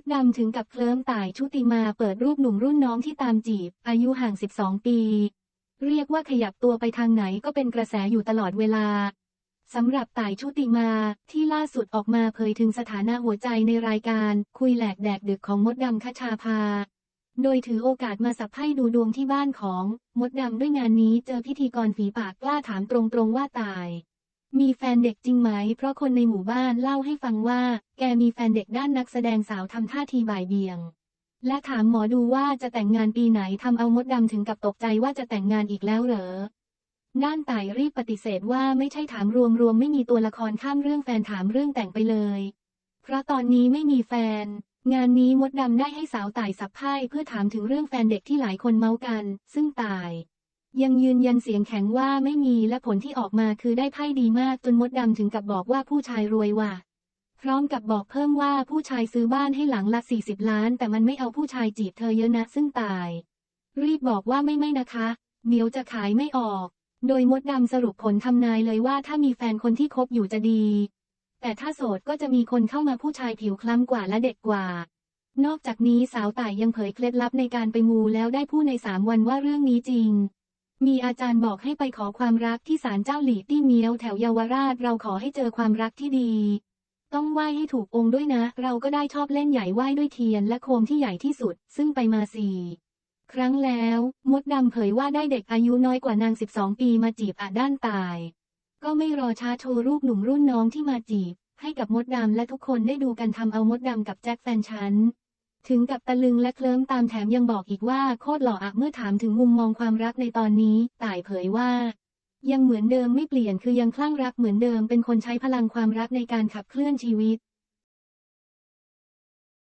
ดดำถึงกับเคลิ้มต่ายชุติมาเปิดรูปหนุ่มรุ่นน้องที่ตามจีบ อายุห่าง 12 ปี เรียกว่าขยับตัวไปทางไหนก็เป็นกระแสอยู่ตลอดเวลาสำหรับต่ายชุติมาที่ล่าสุดออกมาเผยถึงสถานะหัวใจในรายการคุยแหลกแดกดึกของมดดำคชาภา โดยถือโอกาสมาสับไพ่ดูดวงที่บ้านของมดดำด้วยงานนี้เจอพิธีกรฝีปากกล้าถามตรงๆว่าตาย มีแฟนเด็กจริงไหม เพราะคนในหมู่บ้านเล่าให้ฟังว่า แกมีแฟนเด็กด้านนักแสดงสาวทำท่าทีบ่ายเบียง และถามหมอดูว่าจะแต่งงานปีไหนทำเอามดดำถึงกับตกใจว่าจะแต่งงานอีกแล้วเหรอ ด้านต่ายรีบปฏิเสธว่าไม่ใช่ถามรวมๆไม่มีตัวละครข้ามเรื่องแฟนถามเรื่องแต่งไปเลย เพราะตอนนี้ไม่มีแฟน งานนี้มดดำได้ให้สาวต่ายสับไพ่เพื่อถามถึงเรื่องแฟนเด็กที่หลายคนเมากัน ซึ่งต่าย ยังยืนยันเสียงแข็งว่าไม่มีและผลที่ออกมาคือได้ไพ่ดีมากจนมดดำถึงกับบอกว่าผู้ชายรวยว่ะ พร้อมกับบอกเพิ่มว่าผู้ชายซื้อบ้านให้หลังละ 40 ล้าน แต่มันไม่เอาผู้ชายจีบเธอเยอะนะซึ่งตาย รีบบอกว่าไม่ไม่นะคะ เดี๋ยวจะขายไม่ออก โดยมดดำสรุปผลทำนายเลยว่าถ้ามีแฟนคนที่คบอยู่จะดี แต่ถ้าโสดก็จะมีคนเข้ามาผู้ชายผิวคล้ำกว่าและเด็กกว่านอกจากนี้สาวต่ายยังเผยเคล็ดลับในการไปมูแล้วได้พูดในสามวันว่าเรื่องนี้จริง มีอาจารย์บอกให้ไปขอความรักที่ศาลเจ้าหลี่ตี้เมียวแถวเยาวราช เราขอให้เจอความรักที่ดี ต้องไหว้ให้ถูกองค์ด้วยนะ เราก็ได้ชอบเล่นใหญ่ไหว้ด้วยเทียนและโคมที่ใหญ่ที่สุด ซึ่งไปมาสี่ครั้งแล้ว มดดำเผยว่าได้เด็กอายุน้อยกว่านาง 12 ปีมาจีบอาด้านตาย ก็ไม่รอช้าโชว์รูปหนุ่มรุ่นน้องที่มาจีบ ให้กับมดดำและทุกคนได้ดูกันทำเอามดดำกับแจ็คแฟนฉัน ถึงกับตะลึงและเคลิ้มตามแถมยังบอกอีกว่าโคตรหล่ออะเมื่อถามถึงมุมมองความรักในตอนนี้ ต่ายเผยว่า ยังเหมือนเดิมไม่เปลี่ยนคือยังคลั่งรักเหมือนเดิมเป็นคนใช้พลังความรักในการขับเคลื่อนชีวิต